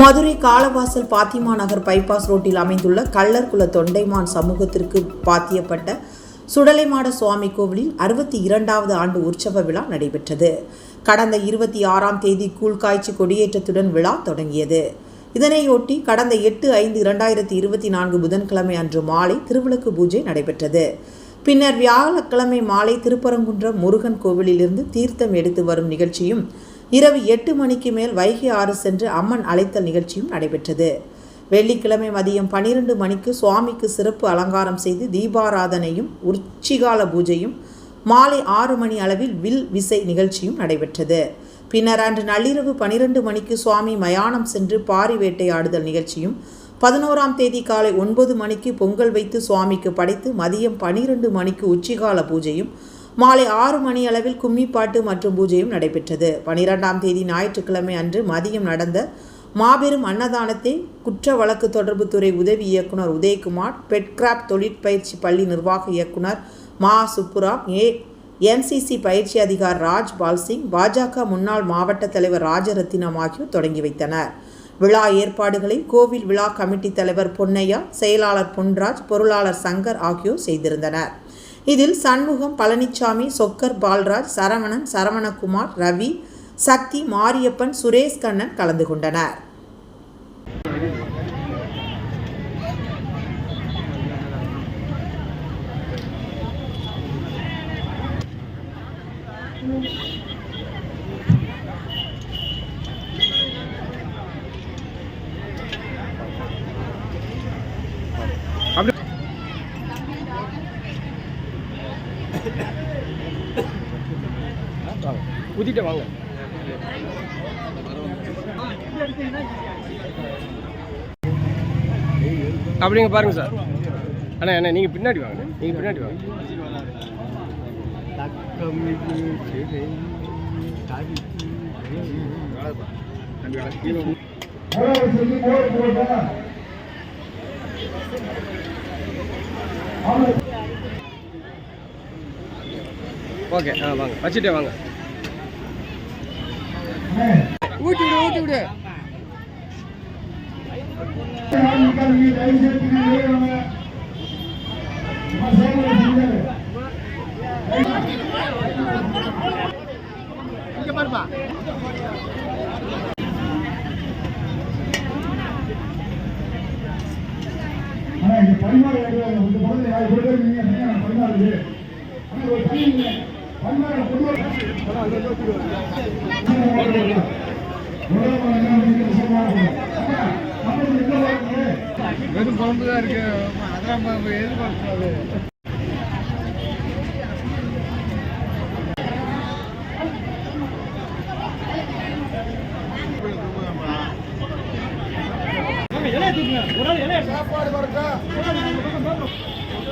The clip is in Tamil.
மதுரை காலவாசல் பாத்திமா நகர் பைபாஸ் ரோட்டில் அமைந்துள்ள கள்ளர்குல தொண்டைமான் சமூகத்திற்கு பாத்தியப்பட்ட சுடலைமாட சுவாமி கோவிலில் அறுபத்தி இரண்டாவது ஆண்டு உற்சவ விழா நடைபெற்றது. கடந்த இருபத்தி ஆறாம் தேதி கூழ்காய்ச்சி கொடியேற்றத்துடன் விழா தொடங்கியது. இதனையொட்டி கடந்த எட்டு ஐந்து இரண்டாயிரத்தி இருபத்தி நான்கு புதன்கிழமை அன்று மாலை திருவிளக்கு பூஜை நடைபெற்றது. பின்னர் வியாழக்கிழமை மாலை திருப்பரங்குன்றம் முருகன் கோவிலிலிருந்து தீர்த்தம் எடுத்து வரும் நிகழ்ச்சியும் இரவு எட்டு மணிக்கு மேல் வைகை ஆறு சென்று அம்மன் அழைத்தல் நிகழ்ச்சியும் நடைபெற்றது. வெள்ளிக்கிழமை மதியம் பனிரெண்டு மணிக்கு சுவாமிக்கு சிறப்பு அலங்காரம் செய்து தீபாராதனையும் உச்சிகால பூஜையும் மாலை ஆறு மணி அளவில் வில் விசை நிகழ்ச்சியும் நடைபெற்றது. பின்னர் அன்று நள்ளிரவு பனிரெண்டு மணிக்கு சுவாமி மயானம் சென்று பாரி வேட்டையாடுதல் நிகழ்ச்சியும் பதினோராம் தேதி காலை ஒன்பது மணிக்கு பொங்கல் வைத்து சுவாமிக்கு படைத்து மதியம் பனிரெண்டு மணிக்கு உச்சிகால பூஜையும் மாலை ஆறு மணி அளவில் கும்மிப்பாட்டு மற்றும் பூஜையும் நடைபெற்றது. பனிரெண்டாம் தேதி ஞாயிற்றுக்கிழமை அன்று மதியம் நடந்த மாபெரும் அன்னதானத்தை குற்ற வழக்கு தொடர்புத்துறை உதவி இயக்குனர் உதயகுமார் பெட்கிராப் தொழிற்பயிற்சி பள்ளி நிர்வாக இயக்குனர் மா. சுப்புராம் ஏ. என்சிசி பயிற்சி அதிகார் ராஜ் பால்சிங் பாஜக முன்னாள் மாவட்ட தலைவர் ராஜரத்தினம் ஆகியோர் தொடங்கி வைத்தனர். விழா ஏற்பாடுகளை கோவில் விழா கமிட்டி தலைவர் பொன்னையா செயலாளர் பொன்ராஜ் பொருளாளர் சங்கர் ஆகியோர் செய்திருந்தனர். இதில் சண்முகம் பழனிச்சாமி சொக்கர் பால்ராஜ் சரவணன் சரவணகுமார் ரவி சக்தி மாரியப்பன் சுரேஷ் கண்ணன் கலந்து கொண்டனர். ஊத்திட்டு வாங்க. அப்படிங்க பாருங்க சார். அண்ணா அண்ணா நீங்கள் பின்னாடி வாங்க. நீங்கள் பின்னாடி வாங்க. ஓகே ஆ வாங்க. வச்சுட்டே வாங்க. ஊட்டி விடு ஊட்டி விடு ஆனா இந்த பரிமாறு நீங்க பரிமாறுது? ஆனா ஒரு தனி வெறும் குழம்பு தான் இருக்கு. அதெல்லாம் எதிர்பார்க்காது சாப்பாடு வரக்கா